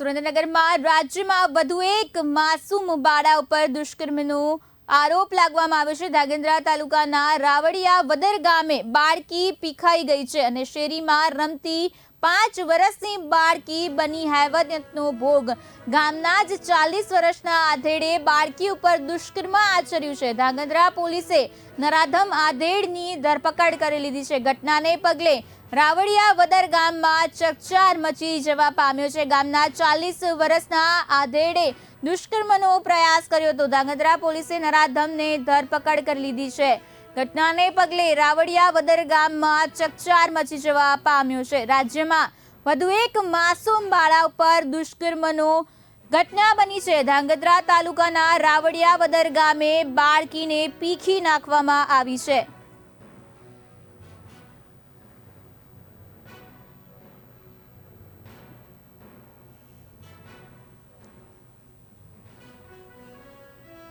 સુરેન્દ્રનગરમાં રાજ્યમાં વધુ એક માસૂમ બાળા ઉપર દુષ્કર્મનો આરોપ લાગવામાં આવ્યો છે. ધાગેન્દ્રા તાલુકાના રાવડિયા વદર ગામે બાળકી પીખાઈ ગઈ છે અને શેરીમાં રમતી પાંચ વર્ષની બાળકી બની હૈવતનો ભોગ. ગામના જ ચાલીસ વર્ષના આધેડે બાળકી ઉપર દુષ્કર્મ આચર્યું છે. ધાગંદ્રા પોલીસે નરાધમ આધેડની ધરપકડ કરી લીધી છે. ઘટનાને પગલે રાવડિયા વદર ગામમાં ચકચાર મચી જવા પામ્યો છે. ગામના ચાલીસ વર્ષના આધેડે દુષ્કર્મનો પ્રયાસ કર્યો હતો. ધાંગધ્રા પોલીસે નરાધમને ધરપકડ કરી લીધી છે. ઘટનાને પગલે રાવડિયા વદર ગામમાં ચકચાર મચી જવા પામ્યો છે. રાજ્યમાં વધુ એક માસૂમ બાળા ઉપર દુષ્કર્મનો ઘટના બની છે. ધાંગધ્રા તાલુકાના રાવડિયા વદર ગામે બાળકીને પીખી નાખવામાં આવી છે.